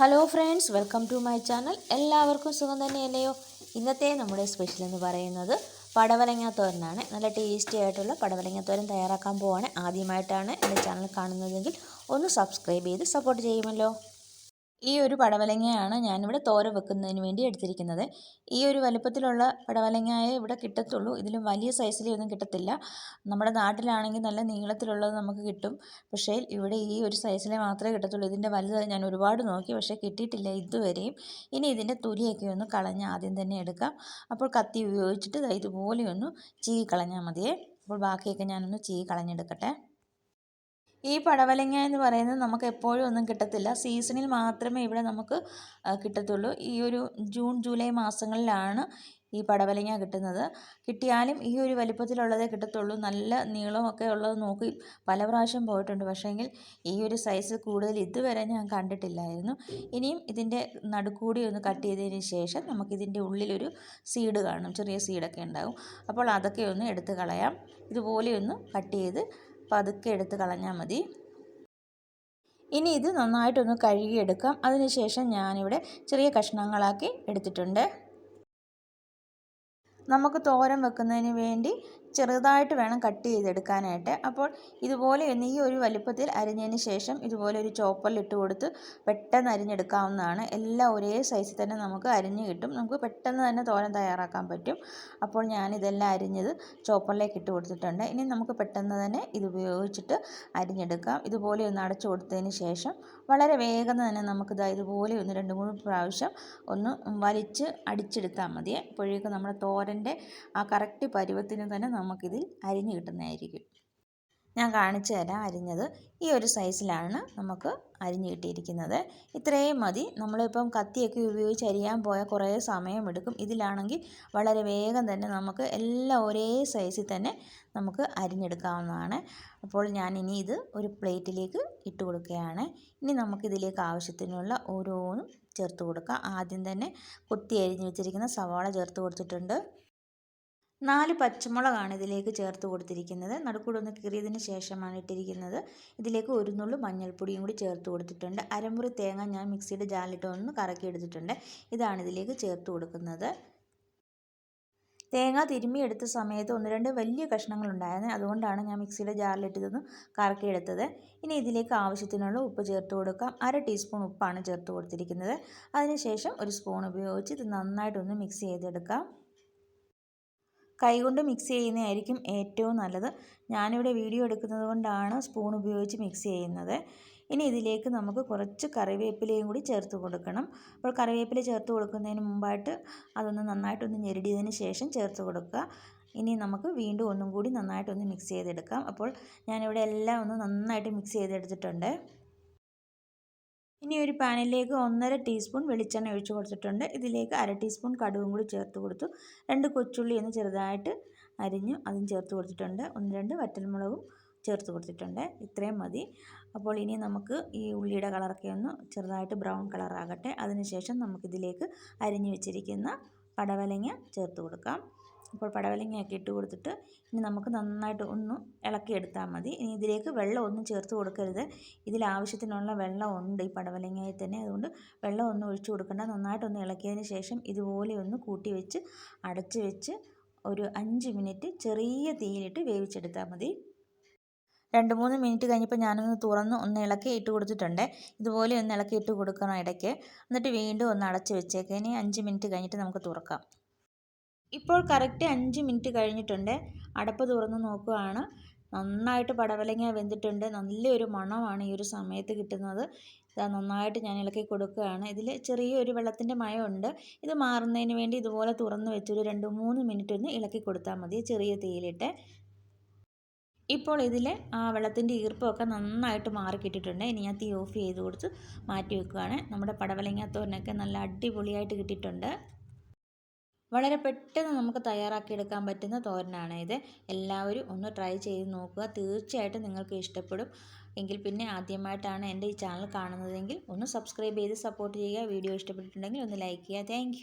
Hello friends welcome to my channel എല്ലാവർക്കും സുഖം തന്നെയല്ലയോ? ഇന്നത്തെ നമ്മുടെ സ്പെഷ്യൽ എന്ന് പറയുന്നത് പടവലങ്ങ തോരനാണ്. നല്ല ടേസ്റ്റി ആയിട്ടുള്ള പടവലങ്ങ തോരൻ തയ്യാറാക്കാൻ പോവുകയാണ് ആദ്യമായിട്ടാണ് എന്റെ ചാനൽ കാണുന്നതെങ്കിൽ ഒന്ന് സബ്സ്ക്രൈബ് ചെയ്ത് സപ്പോർട്ട് ചെയ്യുമല്ലോ. ഈ ഒരു പടവലങ്ങയാണ് ഞാനിവിടെ തോര വെക്കുന്നതിന് വേണ്ടി എടുത്തിരിക്കുന്നത്. ഈ ഒരു വലുപ്പത്തിലുള്ള പടവലങ്ങയെ ഇവിടെ കിട്ടത്തുള്ളൂ. ഇതിലും വലിയ സൈസിലൊന്നും കിട്ടത്തില്ല. നമ്മുടെ നാട്ടിലാണെങ്കിൽ നല്ല നീളത്തിലുള്ളത് നമുക്ക് കിട്ടും. പക്ഷേ ഇവിടെ ഈ ഒരു സൈസിലെ മാത്രമേ കിട്ടത്തുള്ളൂ. ഇതിന്റെ വലുത് ഞാൻ ഒരുപാട് നോക്കി പക്ഷേ കിട്ടിയിട്ടില്ല ഇതുവരെയും. ഇനി ഇതിന്റെ തൊലിയൊക്കെ ഒന്ന് കളഞ്ഞ് ആദ്യം തന്നെ എടുക്കാം. അപ്പോൾ കത്തി ഉപയോഗിച്ചിട്ട് ഇതുപോലെ ഒന്ന് ചീകി കളഞ്ഞാൽ മതിയേ. അപ്പോൾ ബാക്കിയൊക്കെ ഞാനൊന്ന് ചീകി കളഞ്ഞെടുക്കട്ടെ. ഈ പടവലങ്ങ എന്ന് പറയുന്നത് നമുക്ക് എപ്പോഴും ഒന്നും കിട്ടത്തില്ല. സീസണിൽ മാത്രമേ ഇവിടെ നമുക്ക് കിട്ടത്തുള്ളൂ. ഈ ഒരു ജൂൺ ജൂലൈ മാസങ്ങളിലാണ് ഈ പടവലങ്ങ കിട്ടുന്നത്. കിട്ടിയാലും ഈ ഒരു വലിപ്പത്തിലുള്ളതേ കിട്ടത്തുള്ളൂ. നല്ല നീളമൊക്കെ ഉള്ളത് നോക്കി പല പ്രാവശ്യം പോയിട്ടുണ്ട്. പക്ഷേങ്കിൽ ഈ ഒരു സൈസ് കൂടുതൽ ഇതുവരെ ഞാൻ കണ്ടിട്ടില്ലായിരുന്നു. ഇനിയും ഇതിന്റെ നടുക്കൂടി ഒന്ന് കട്ട് ചെയ്തതിന് ശേഷം നമുക്കിതിന്റെ ഉള്ളിലൊരു സീഡ് കാണും ചെറിയ സീഡൊക്കെ ഉണ്ടാകും അപ്പോൾ അതൊക്കെ ഒന്ന് എടുത്ത് കളയാം. ഇതുപോലെ ഒന്ന് കട്ട് ചെയ്ത് പതുക്കെ എടുത്ത് കളഞ്ഞാൽ മതി. ഇനി ഇത് നന്നായിട്ടൊന്ന് കഴുകിയെടുക്കാം. അതിനുശേഷം ഞാനിവിടെ ചെറിയ കഷ്ണങ്ങളാക്കി എടുത്തിട്ടുണ്ട്. നമുക്ക് തോരം വെക്കുന്നതിന് വേണ്ടി ചെറുതായിട്ട് വേണം കട്ട് ചെയ്തെടുക്കാനായിട്ട്. അപ്പോൾ ഇതുപോലെ ഒന്ന് ഈ ഒരു വലുപ്പത്തിൽ അരിഞ്ഞതിന് ശേഷം ഇതുപോലെ ഒരു ചോപ്പറിലിട്ട് കൊടുത്ത് പെട്ടെന്ന് അരിഞ്ഞെടുക്കാവുന്നതാണ്. എല്ലാം ഒരേ സൈസിൽ തന്നെ നമുക്ക് അരിഞ്ഞ് കിട്ടും. നമുക്ക് പെട്ടെന്ന് തന്നെ തോരൻ തയ്യാറാക്കാൻ പറ്റും. അപ്പോൾ ഞാനിതെല്ലാം അരിഞ്ഞത് ചോപ്പറിലേക്ക് ഇട്ട് കൊടുത്തിട്ടുണ്ട്. ഇനി നമുക്ക് പെട്ടെന്ന് തന്നെ ഇത് ഉപയോഗിച്ചിട്ട് അരിഞ്ഞെടുക്കാം. ഇതുപോലെ ഒന്ന് അടച്ചു കൊടുത്തതിന് ശേഷം വളരെ വേഗം തന്നെ നമുക്കിത് ഇതുപോലെ ഒന്ന് രണ്ട് മൂന്ന് പ്രാവശ്യം ഒന്ന് വലിച്ച് അടിച്ചെടുത്താൽ മതി. അപ്പോഴേക്കും നമ്മുടെ തോരന്റെ ആ കറക്റ്റ് പരുവത്തിന് തന്നെ നമുക്കിതിൽ അരിഞ്ഞ് കിട്ടുന്നതായിരിക്കും. ഞാൻ കാണിച്ചു തരാം അരിഞ്ഞത്. ഈ ഒരു സൈസിലാണ് നമുക്ക് അരിഞ്ഞ് കിട്ടിയിരിക്കുന്നത്. ഇത്രയും മതി. നമ്മളിപ്പം കത്തിയൊക്കെ ഉപയോഗിച്ച് അരിയാൻ പോയാൽ കുറേ സമയമെടുക്കും ഇതിലാണെങ്കിൽ വളരെ വേഗം തന്നെ നമുക്ക് എല്ലാം ഒരേ സൈസിൽ തന്നെ നമുക്ക് അരിഞ്ഞെടുക്കാവുന്നതാണ്. അപ്പോൾ ഞാൻ ഇനി ഇത് ഒരു പ്ലേറ്റിലേക്ക് ഇട്ട് കൊടുക്കുകയാണ്. ഇനി നമുക്കിതിലേക്ക് ആവശ്യത്തിനുള്ള ഓരോന്നും ചേർത്ത് കൊടുക്കാം. ആദ്യം തന്നെ കൊത്തി അരിഞ്ഞ് വെച്ചിരിക്കുന്ന സവാള ചേർത്ത് കൊടുത്തിട്ടുണ്ട്. നാല് പച്ചമുളകാണ് ഇതിലേക്ക് ചേർത്ത് കൊടുത്തിരിക്കുന്നത്. നടുക്കൂടെ ഒന്ന് കീറിയതിന് ശേഷമാണ് ഇട്ടിരിക്കുന്നത്. ഇതിലേക്ക് ഒരു നുള്ളു മഞ്ഞൾപ്പൊടിയും കൂടി ചേർത്ത് കൊടുത്തിട്ടുണ്ട്. അരമുറി തേങ്ങ ഞാൻ മിക്സിയുടെ ജാലിട്ട് ഒന്ന് കറക്കി എടുത്തിട്ടുണ്ട്. ഇതാണ് ഇതിലേക്ക് ചേർത്ത് കൊടുക്കുന്നത്. തേങ്ങ തിരുമ്മിയെടുത്ത സമയത്ത് ഒന്ന് രണ്ട് വലിയ കഷ്ണങ്ങൾ ഉണ്ടായിരുന്നു അതുകൊണ്ടാണ് ഞാൻ മിക്സിയുടെ ജാറിലിട്ടിതൊന്ന് കറക്കിയെടുത്തത് ഇനി ഇതിലേക്ക് ആവശ്യത്തിനുള്ള ഉപ്പ് ചേർത്ത് കൊടുക്കാം. അര ടീസ്പൂൺ ഉപ്പാണ് ചേർത്ത് കൊടുത്തിരിക്കുന്നത്. അതിനുശേഷം ഒരു സ്പൂൺ ഉപയോഗിച്ച് ഇത് നന്നായിട്ടൊന്ന് മിക്സ് ചെയ്തെടുക്കാം. കൈകൊണ്ട് മിക്സ് ചെയ്യുന്നതായിരിക്കും ഏറ്റവും നല്ലത്. ഞാനിവിടെ വീഡിയോ എടുക്കുന്നത് കൊണ്ടാണ് സ്പൂൺ ഉപയോഗിച്ച് മിക്സ് ചെയ്യുന്നത്. ഇനി ഇതിലേക്ക് നമുക്ക് കുറച്ച് കറിവേപ്പിലയും കൂടി ചേർത്ത് കൊടുക്കണം. അപ്പോൾ കറിവേപ്പില ചേർത്ത് കൊടുക്കുന്നതിന് മുമ്പായിട്ട് അതൊന്ന് നന്നായിട്ടൊന്ന് ഞെരടിയതിന് ശേഷം ചേർത്ത് കൊടുക്കുക. ഇനി നമുക്ക് വീണ്ടും ഒന്നും കൂടി നന്നായിട്ടൊന്ന് മിക്സ് ചെയ്തെടുക്കാം. അപ്പോൾ ഞാനിവിടെ എല്ലാം ഒന്ന് നന്നായിട്ട് മിക്സ് ചെയ്തെടുത്തിട്ടുണ്ട്. ഇനി ഒരു പാനിലേക്ക് ഒന്നര ടീസ്പൂൺ വെളിച്ചെണ്ണ ഒഴിച്ച് കൊടുത്തിട്ടുണ്ട്. ഇതിലേക്ക് അര ടീസ്പൂൺ കടുകും കൂടി ചേർത്ത് കൊടുത്തു. രണ്ട് കൊച്ചുള്ളി ഒന്ന് ചെറുതായിട്ട് അരിഞ്ഞു അതും ചേർത്ത് കൊടുത്തിട്ടുണ്ട്. ഒന്ന് രണ്ട് വറ്റൽമുളകും ചേർത്ത് കൊടുത്തിട്ടുണ്ട്. ഇത്രയും മതി. അപ്പോൾ ഇനി നമുക്ക് ഈ ഉള്ളിയുടെ കളറൊക്കെ ഒന്ന് ചെറുതായിട്ട് ബ്രൗൺ കളറാകട്ടെ. അതിനുശേഷം നമുക്കിതിലേക്ക് അരിഞ്ഞു വെച്ചിരിക്കുന്ന പടവലങ്ങ ചേർത്ത് കൊടുക്കാം. അപ്പോൾ പടവലങ്ങയൊക്കെ ഇട്ട് കൊടുത്തിട്ട് ഇനി നമുക്ക് നന്നായിട്ട് ഒന്ന് ഇളക്കിയെടുത്താൽ മതി. ഇനി ഇതിലേക്ക് വെള്ളം ഒന്നും ചേർത്ത് കൊടുക്കരുത്. ഇതിൽ ആവശ്യത്തിനുള്ള വെള്ളം ഉണ്ട് ഈ പടവലങ്ങയിൽ തന്നെ. അതുകൊണ്ട് വെള്ളം ഒന്നും ഒഴിച്ചു കൊടുക്കേണ്ട. നന്നായിട്ടൊന്ന് ഇളക്കിയതിന് ശേഷം ഇതുപോലെ ഒന്ന് കൂട്ടി വെച്ച് അടച്ച് വെച്ച് ഒരു അഞ്ച് മിനിറ്റ് ചെറിയ തീയിലിട്ട് വേവിച്ചെടുത്താൽ മതി. രണ്ട് മൂന്ന് മിനിറ്റ് കഴിഞ്ഞപ്പോൾ ഞാനൊന്ന് തുറന്ന് ഒന്ന് ഇളക്കി ഇട്ട് കൊടുത്തിട്ടുണ്ട്. ഇതുപോലെ ഒന്ന് ഇളക്കി ഇട്ട് കൊടുക്കണം ഇടയ്ക്ക്. എന്നിട്ട് വീണ്ടും ഒന്ന് അടച്ച് വെച്ചേക്കാം. അഞ്ച് മിനിറ്റ് കഴിഞ്ഞിട്ട് നമുക്ക് തുറക്കാം. ഇപ്പോൾ കറക്റ്റ് അഞ്ച് മിനിറ്റ് കഴിഞ്ഞിട്ടുണ്ട്. അടപ്പ് തുറന്ന് നോക്കുകയാണ്. നന്നായിട്ട് പടവലങ്ങ വെന്തിട്ടുണ്ട്. നല്ലൊരു മണമാണ് ഈ ഒരു സമയത്ത് കിട്ടുന്നത്. ഇതാ നന്നായിട്ട് ഞാൻ ഇളക്കി കൊടുക്കുകയാണ്. ഇതിൽ ചെറിയൊരു വെള്ളത്തിന്റെ മയമുണ്ട്. ഇത് മാറുന്നതിന് വേണ്ടി ഇതുപോലെ തുറന്ന് വെച്ചൊരു രണ്ട് മൂന്ന് മിനിറ്റ് ഒന്ന് ഇളക്കി കൊടുത്താൽ മതി. ചെറിയ തീയിലിട്ട്. ഇപ്പോൾ ഇതിൽ ആ വെള്ളത്തിന്റെ ഈർപ്പമൊക്കെ നന്നായിട്ട് മാറിക്കിട്ടിട്ടുണ്ട്. ഇനി ഞാൻ തീ ഓഫ് ചെയ്ത് കൊടുത്ത് മാറ്റി വെക്കുകയാണ്. നമ്മുടെ പടവലങ്ങ തോരനൊക്കെ നല്ല അടിപൊളിയായിട്ട് കിട്ടിയിട്ടുണ്ട്. വളരെ പെട്ടെന്ന് നമുക്ക് തയ്യാറാക്കിയെടുക്കാൻ പറ്റുന്ന തോരനാണ് ഇത്. എല്ലാവരും ഒന്ന് ട്രൈ ചെയ്ത് നോക്കുക. തീർച്ചയായിട്ടും നിങ്ങൾക്ക് ഇഷ്ടപ്പെടും. എങ്കിൽ പിന്നെ ആദ്യമായിട്ടാണ് എന്റെ ഈ ചാനൽ കാണുന്നതെങ്കിൽ ഒന്ന് സബ്സ്ക്രൈബ് ചെയ്ത് സപ്പോർട്ട് ചെയ്യുക. വീഡിയോ ഇഷ്ടപ്പെട്ടിട്ടുണ്ടെങ്കിൽ ഒന്ന് ലൈക്ക് ചെയ്യുക. താങ്ക്